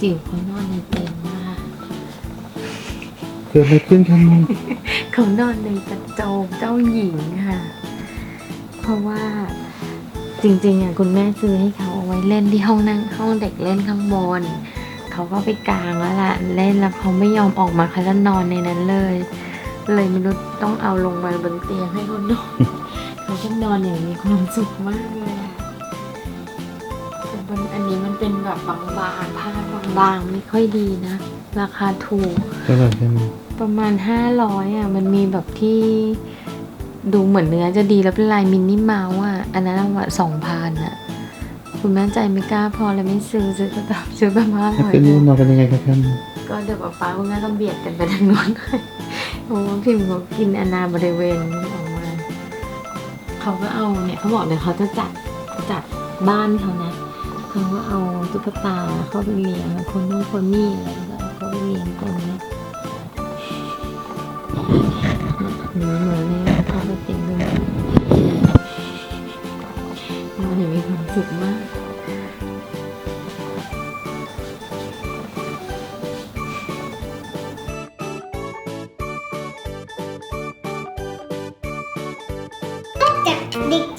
จิ๋วเขานอนในเต็นท์นะคะเกิดอะไรขึ้นครับมึงเขานอนในกระโจมเจ้าหญิงค่ะ เพราะว่าจริงๆอะคุณแม่ซื้อให้เขาเอาไว้เล่นที่ห้องนั่งห้องเด็กเล่นข้างบน เขาก็ไปกลางแล้วล่ะเล่นแล้วเขาไม่ยอมออกมาเขาจะนอนในนั้นเลย เลยไม่รู้ต้องเอาลงมาบนเตียงให้เขานอนเขาก็นอนอย่างมีความสุขมากเลยอะแต่มันอันนี้มัน เป็นแบบบางๆผ้าบางๆไม่ค่อยดีนะ ราคาถูกเท่าไหร่ครับมึงประมาณห้าร้อยอะ มันมีแบบที่ดูเหมือนเนื้อจะดีแล้วเป็นลายมินนี่เมาส์อะ อันนั้นว่าสองพันอะ คุณแม่ใจไม่กล้าพอเลยไม่ซื้อซื้อก็แบบซื้อแบบห้าแล้วร้อยคืนนี้นอนกันยังไงครับครับมึงก็เดี๋ยวป๊าป๊าคุณแม่ก็เบียดกันไปทางโน้นเลยเพราะว่าพิมพ์เขากินอนาบริเวณนี้ออกมาเขาก็เอาเนี่ยเขาบอกเดี๋ยวเขาจะจัดจัดบ้านเขานะเขาก็ เอาตุ๊กตาเข้าไปเลี้ยงคนนู้นคนนี้อะไรก็เอาเข้าไปเลี้ยงตรงเนี้หนูหนูเนี่ยเข้าไปเต็มเลยมันมีความสุขมากจากเด็ก